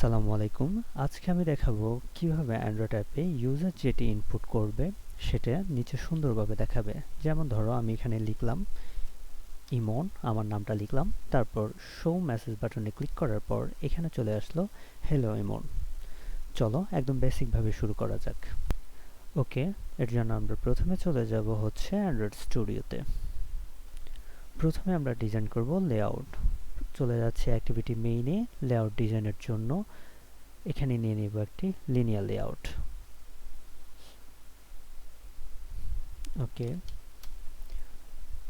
আসসালামু আলাইকুম। আজকে আমি দেখাবো কীভাবে অ্যান্ড্রয়েড অ্যাপে ইউজার যেটি ইনপুট করবে, সেটা নিচে সুন্দরভাবে দেখাবে। যেমন ধরো, আমি এখানে লিখলাম, ইমন, আমার নামটা লিখলাম, তারপর শো মেসেজ বাটনে ক্লিক করার পর এখানে চলে আসলো হ্যালো ইমন। চলো, একদম বেসিকভাবে শুরু করা যাক। ওকে এর জন্য আমরা প্রথমে চলে যাব হচ্ছে অ্যান্ড্রয়েড স্টুডিওতে প্রথমে আমরা ডিজাইন করব লেআউট চলে যাচ্ছে অ্যাক্টিভিটি মেইনে লেআউট ডিজাইনের জন্য। এখানে নিয়ে নেব একটি linear layout okay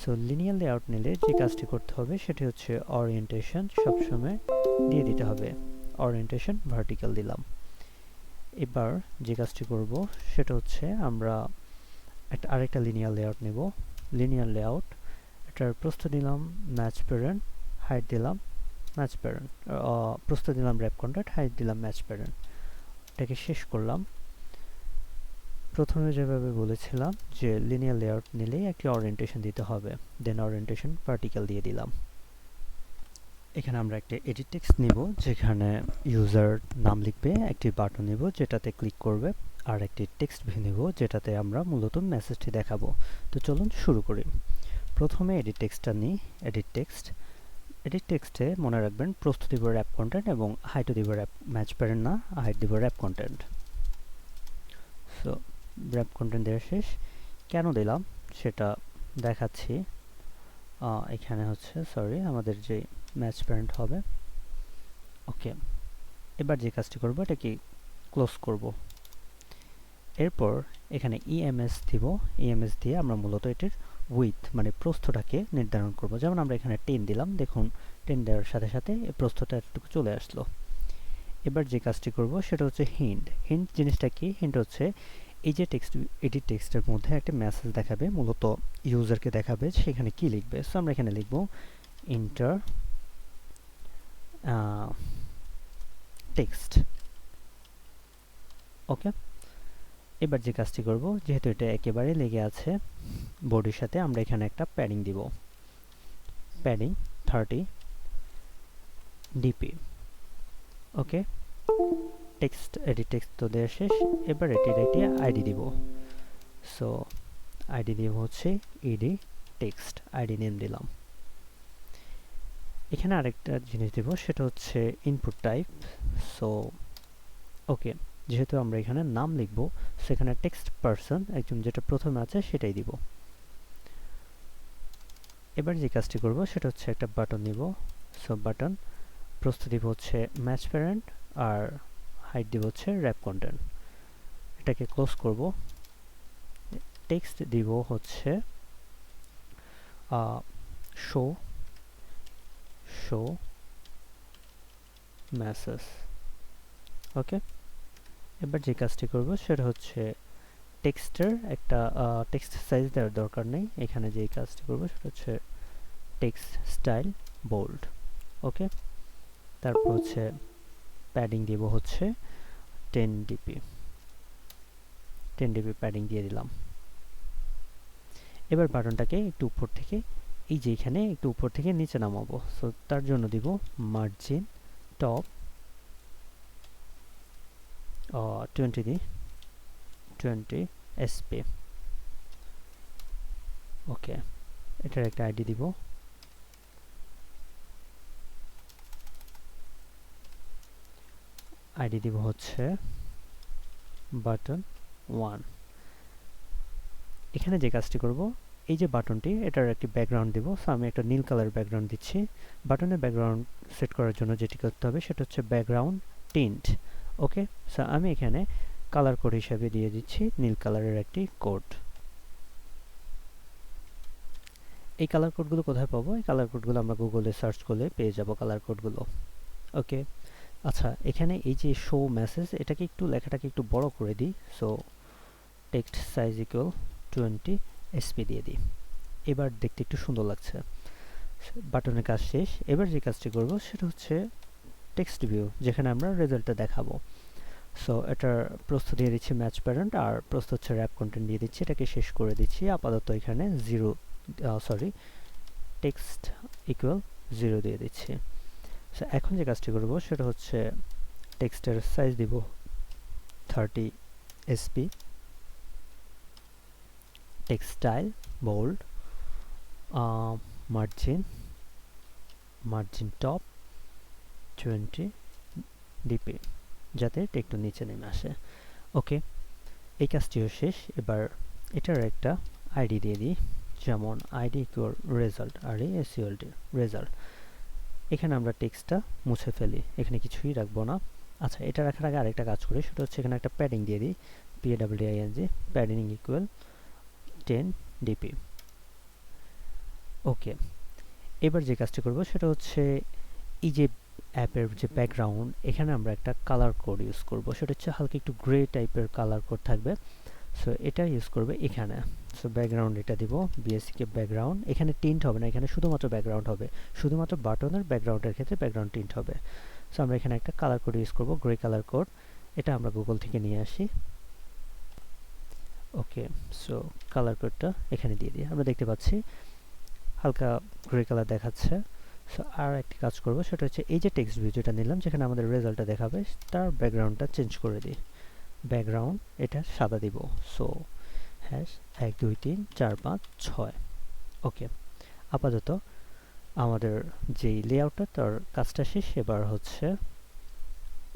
so linear layout নিলে যে কাজটি করতে হবে সেটি হচ্ছে অরিয়েন্টেশন সবসময় দিয়ে দিতে হবে। অরিয়েন্টেশন ভার্টিক্যাল দিলাম। এবার যে কাজটি করব সেটা হচ্ছে আমরা একটা আরেকটা লিনিয়ার লেআউট নেব। লিনিয়ার লেআউট এটার প্রস্থ নিলাম ম্যাচ প্যারেন্ট হাইট দিলাম ম্যাচ প্যারেন্ট প্রস্থ দিলাম র্যাপ কন্ট্যাক্ট হাইট দিলাম ম্যাচ প্যারেন্ট এটাকে শেষ করলাম। প্রথমে যেভাবে বলেছিলাম যে লিনিয়ার লেআউট নিলেই একটি অরিয়েন্টেশন দিতে হবে দেন অরিয়েন্টেশন ভার্টিক্যাল দিয়ে দিলাম। এখানে আমরা একটা এডিট টেক্সট নিব, যেখানে ইউজার নাম লিখবে, একটি বাটন নিব, যেটাতে ক্লিক করবে, আর একটি টেক্সট ভিউ নিব, যেটাতে আমরা মূলত মেসেজটি দেখাবো। তো চলুন শুরু করি। প্রথমে এডিট টেক্সটটা নিই এডিট টেক্সট এডিট টেক্সটে মনে রাখবেন প্রস্থ দিব র্যাপ কন্টেন্ট এবং হাইট দিব র্যাপ ম্যাচ প্যারেন্ট না হাইট দিব wrap content so wrap content দেওয়া শেষ। কেন দিলাম? সেটা দেখাচ্ছি। এখানে হচ্ছে সরি আমাদের যে ম্যাচ প্যারেন্ট হবে। ওকে এবার যে কাজটি করব এটাকে ক্লোজ করব? এরপর এখানে ইএমএস দিব। ইএমএস দিয়ে আমরা মূলত এটির উইথ মানে প্রস্থটাকে নির্ধারণ করব। যেমন আমরা এখানে টেন দিলাম, দেখুন টেন দেওয়ার সাথে সাথে এই প্রস্থটা একটু চলে আসলো। এবার যে কাজটি করব, সেটা হচ্ছে হিন্ট হিন্ট জিনিসটা কি? হিন্ট হচ্ছে এই যে টেক্সট এডিট টেক্সটের মধ্যে একটা মেসেজ দেখাবে, মূলত ইউজারকে দেখাবে, সেখানে কি লিখবে? সো আমরা এখানে লিখব ইন্টার টেক্সট ওকে এবার যে কাজটি করব, যেহেতু এটা একেবারে লেগে আছে বোর্ডের সাথে আমরা এখানে একটা প্যাডিং দিব। Padding thirty DP okay text edit text তো দেওয়া শেষ, এবার এটির একটি আইডি দিব। সো আইডি দিব হচ্ছে ইডি টেক্সট আইডি নেম দিলাম। এখানে আরেকটা জিনিস দিব, সেটা হচ্ছে ইনপুট টাইপ সো ওকে যেহেতু আমরা এখানে নাম লিখব, সেখানে টেক্সট পারসন একজন যেটা প্রথমে আছে সেটাই দিব। এবার যে কাজটি করব, সেটা হচ্ছে একটা বাটন নিব। সো বাটন প্রস্তুত দিব হচ্ছে ম্যাচ প্যারেন্ট আর হাইট দিব হচ্ছে র্যাপ কন্টেন্ট এটাকে ক্লোজ করব। টেক্সট দিব হচ্ছে শো শো মেসেজ ওকে এবার যে কাজটি করব সেটা হচ্ছে টেক্সটের একটা টেক্সট সাইজ দেওয়ার দরকার নেই। এখানে যে কাজটি করব সেটা হচ্ছে টেক্সট স্টাইল বোল্ড ওকে তারপর হচ্ছে প্যাডিং দিব হচ্ছে ten DP ten DP padding দিয়ে দিলাম। এবার বাটনটাকে একটু উপর থেকে, এই যে এখানে একটু উপর থেকে নিচে নামাবো। সো তার জন্য দিব margin top twenty D twenty SP okay এটার একটা আইডি দিব। আইডি দিব হচ্ছে বাটন ওয়ান এখানে যে কাজটি করব, এই যে বাটনটি এটার একটি ব্যাকগ্রাউন্ড দিব। সো আমি একটা নীল কালার ব্যাকগ্রাউন্ড দিচ্ছি। বাটনের ব্যাকগ্রাউন্ড সেট করার জন্য যেটি করতে হবে, সেটা হচ্ছে ব্যাকগ্রাউন্ড টিন্ট ওকে সো আমি এখানে কালার কোড হিসাবে দিয়ে দিচ্ছি, নীল কালারের একটি কোড এই কালার কোডগুলো কোথায় পাবো? এই কালার কোডগুলো আমরা গুগলে সার্চ করলে পেয়ে যাব কালার কোডগুলো ওকে আচ্ছা এখানে এই যে শো মেসেজ এটাকে একটু লেখাটাকে একটু বড় করে দিই। So text size equal twenty SP দিয়ে দিই। এবার দেখতে একটু সুন্দর লাগছে। বাটনের কাজ শেষ। এবার যে কাজটি করব, সেটা হচ্ছে টেক্সট ভিউ, যেখানে আমরা রেজাল্টটা দেখাবো। সো এটার প্রস্থ দিয়ে দিচ্ছি ম্যাচ প্যারেন্ট আর প্রস্থ হচ্ছে র্যাপ কন্টেন্ট দিয়ে দিচ্ছি। এটাকে শেষ করে দিচ্ছি। আপাতত এখানে zero sorry text equal zero দিয়ে দিচ্ছি। সো এখন যে কাজটি করব, সেটা হচ্ছে টেক্সটের সাইজ দিব thirty SP textile bold margin margin top twenty DP যাতে এটা একটু নিচে নেমে আসে। ওকে, এই কাজটিও শেষ। এবার এটার একটা আইডি দিয়ে দিই। যেমন আইডি ইকুয়াল রেজাল্ট আর এসিওলটি রেজাল্ট এখানে আমরা টেক্সটটা মুছে ফেলি। এখানে কিছুই রাখব না। আচ্ছা এটা রাখার আগে আরেকটা কাজ করি। সেটা হচ্ছে এখানে একটা প্যাডিং দিয়ে দিই। P A W I N G padding equal ten DP. Okay, এবার যে কাজটি করব সেটা হচ্ছে এই যে অ্যাপের যে ব্যাকগ্রাউন্ড এখানে আমরা একটা কালার কোড ইউজ করব। সেটা হচ্ছে হালকা একটু গ্রে টাইপের কালার কোড থাকবে। সো এটা ইউজ করবে এখানে। সো ব্যাকগ্রাউন্ড এটা দিব বিএসসিকে ব্যাকগ্রাউন্ড এখানে টিন্ট হবে না, এখানে শুধুমাত্র ব্যাকগ্রাউন্ড হবে। শুধুমাত্র বাটনের ব্যাকগ্রাউন্ডের ক্ষেত্রে ব্যাকগ্রাউন্ড টিন্ট হবে। সো আমরা এখানে একটা কালার কোড ইউজ করব গ্রে কালার কোড এটা আমরা গুগল থেকে নিয়ে আসি। ওকে সো কালার কোডটা এখানে দিয়ে দিই। আমরা দেখতে পাচ্ছি, হালকা গ্রে কালার দেখাচ্ছে। সো আর একটি কাজ করব, সেটা হচ্ছে এই যে টেক্সট ভিউ যেটা নিলাম, যেখানে আমাদের রেজাল্টটা দেখাবে, তার ব্যাকগ্রাউন্ডটা চেঞ্জ করে দিই। ব্যাকগ্রাউন্ড এটা সাদা দিব। সো হ্যাশ এক, দুই, তিন, চার, পাঁচ, ছয়। ওকে আপাতত আমাদের যেই লেআউটটা তার কাজটা শেষ। এবার হচ্ছে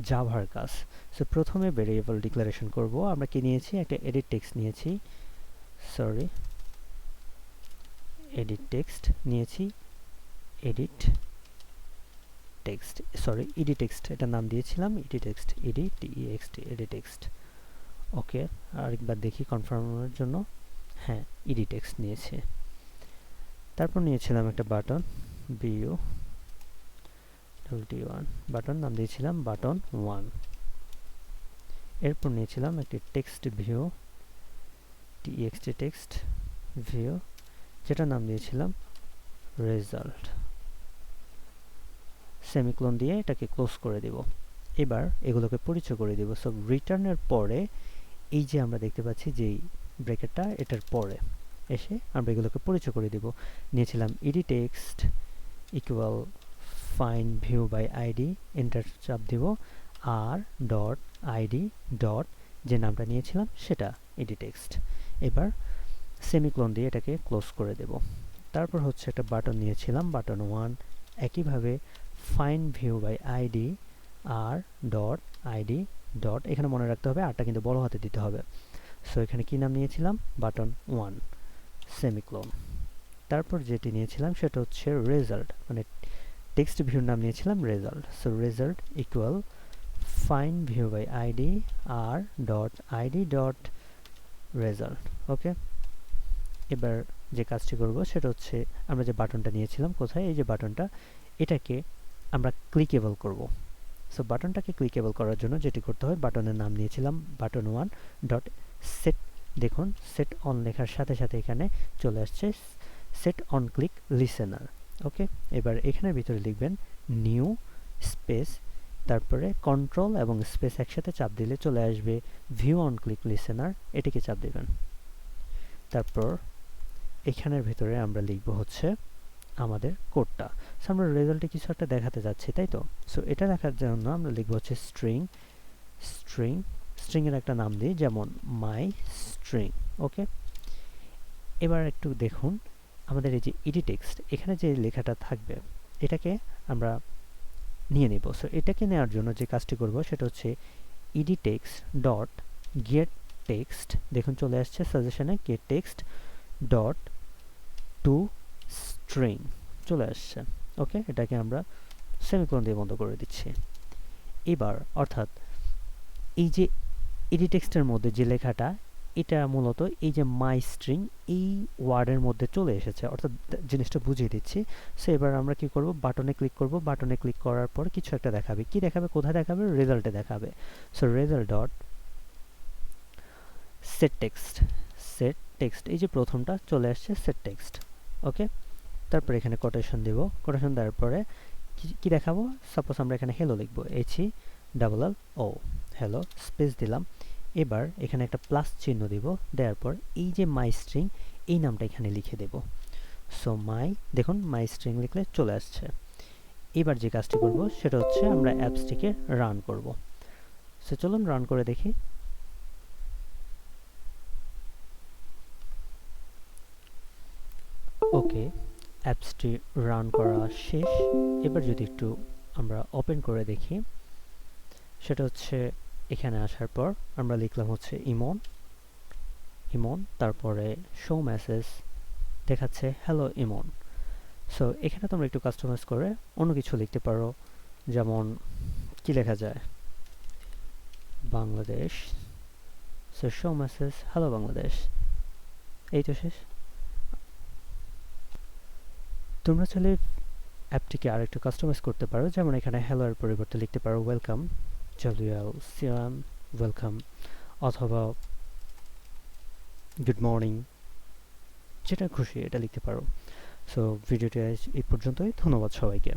জাভার কাজ। সো প্রথমে ভেরিয়েবল ডিক্লারেশন করব। আমরা কি নিয়েছি? একটা এডিট টেক্সট নিয়েছি। সরি এডিট টেক্সট নিয়েছি। Edit text sorry ED text এটা নাম দিয়েছিলাম ED text ED TXT ED text okay আরেকবার দেখি কনফার্মের জন্য হ্যাঁ ইডি টেক্সট নিয়েছি, তারপর নিয়েছিলাম একটা button view WT one button নাম দিয়েছিলাম বাটন ওয়ান এরপর নিয়েছিলাম একটি text view TXT text view যেটা নাম দিয়েছিলাম রেজাল্ট সেমিক্লোন দিয়ে এটাকে ক্লোজ করে দিব। এবার এগুলোকে পরিচয় করে দিব। সো রিটার্নের পরে এই যে আমরা দেখতে পাচ্ছি যেই ব্রেকেটটা এটার পরে এসে আমরা এগুলোকে পরিচয় করে দিব। নিয়েছিলাম ED text equal fine view by ID enter চাপ দিব। আর ডট আইডি ডট যে নামটা নিয়েছিলাম সেটা ইডি টেক্সট এবার সেমিক্লোন দিয়ে এটাকে ক্লোজ করে দেব। তারপর হচ্ছে একটা বাটন নিয়েছিলাম। বাটন ওয়ান একইভাবে fine view by ID R dot ID dot এখানে মনে রাখতে হবে আরটা কিন্তু বড় হাতে দিতে হবে। সো এখানে কি নাম নিয়েছিলাম? Button one, semicolon. তারপর যেটি নিয়েছিলাম সেটা হচ্ছে রেজাল্ট মানে টেক্সট ভিউর নাম নিয়েছিলাম result so result equal fine view by ID R dot ID dot result okay এবার যে কাজটি করব সেটা হচ্ছে আমরা যে বাটনটা নিয়েছিলাম কোথায়? এই যে বাটনটা, এটাকে আমরা ক্লিকেবল করব। সো বাটনটাকে ক্লিকেবল করার জন্য যেটি করতে হয় বাটনের নাম নিয়েছিলাম বাটন ওয়ান ডট সেট দেখুন সেট অন লেখার সাথে সাথে এখানে চলে আসছে set on click listener okay এবার এখানের ভিতরে লিখবেন নিউ স্পেস তারপরে কন্ট্রোল এবং স্পেস একসাথে চাপ দিলে চলে আসবে ভিউ অন ক্লিক লিসেনার এটিকে চাপ দেবেন। তারপর এখানের ভিতরে আমরা লিখব হচ্ছে আমাদের কোডটা সো আমরা রেজাল্টে কিছু একটা দেখাতে যাচ্ছি, তাই তো? সো এটা দেখার জন্য আমরা লিখব হচ্ছে স্ট্রিং স্ট্রিং স্ট্রিংয়ের একটা নাম দিই, যেমন মাই স্ট্রিং ওকে এবার একটু দেখুন আমাদের এই যে ইডি টেক্সট এখানে যে লেখাটা থাকবে, এটাকে আমরা নিয়ে নেব। সো এটাকে নেওয়ার জন্য যে কাজটি করব সেটা হচ্ছে ED text dot get text দেখুন চলে আসছে সাজেশনে get text dot to string চলে আসছে। ওকে এটাকে আমরা সেমিকোলন দিয়ে বন্ধ করে দিচ্ছি। এবার, অর্থাৎ এই যে ইডি টেক্সটের মধ্যে যে লেখাটা, এটা মূলত এই যে মাই স্ট্রিং এই ওয়ার্ডের মধ্যে চলে এসেছে। অর্থাৎ জিনিসটা বুঝিয়ে দিচ্ছি। সো এবার আমরা কি করব? বাটনে ক্লিক করব। বাটনে ক্লিক করার পর কিছু একটা দেখাবে। কি দেখাবে? কোথায় দেখাবে? রেজাল্টে দেখাবে। So result dot set text set text এই যে প্রথমটা চলে আসছে সেট টেক্সট ওকে তারপর এখানে কোটেশন দেব। কোটেশন দেওয়ার পরে কি দেখাবো? সাপোজ আমরা এখানে হ্যালো লিখব। H double L O hello space দিলাম। এবার এখানে একটা প্লাস চিহ্ন দিব। দেওয়ার পর এই যে মাই স্ট্রিং এই নামটা এখানে লিখে দেব। সো মাই দেখুন মাই স্ট্রিং লিখলে চলে আসছে। এবার যে কাজটি করব, সেটা হচ্ছে আমরা অ্যাপসটিকে রান করব। সো চলুন রান করে দেখি ওকে অ্যাপসটি রান করা শেষ। এবার যদি একটু আমরা ওপেন করে দেখি, সেটা হচ্ছে এখানে আসার পর আমরা লিখলাম হচ্ছে ইমন। ইমন, তারপরে শো মেসেজ দেখাচ্ছে হ্যালো ইমন। সো এখানে তোমরা একটু কাস্টমাইজ করে অন্য কিছু লিখতে পারো। যেমন, কি লেখা যায়? Bangladesh. So show message hello Bangladesh. এই তো শেষ। তোমরা চাইলে অ্যাপটিকে আর একটু কাস্টমাইজ করতে পারো। যেমন এখানে হ্যালো এর পরিবর্তে লিখতে পারো ওয়েলকাম জালুয়াল সিয়াম ওয়েলকাম অথবা গুড মর্নিং যেটা খুশি এটা লিখতে পারো। সো ভিডিওটি এই পর্যন্তই। ধন্যবাদ সবাইকে।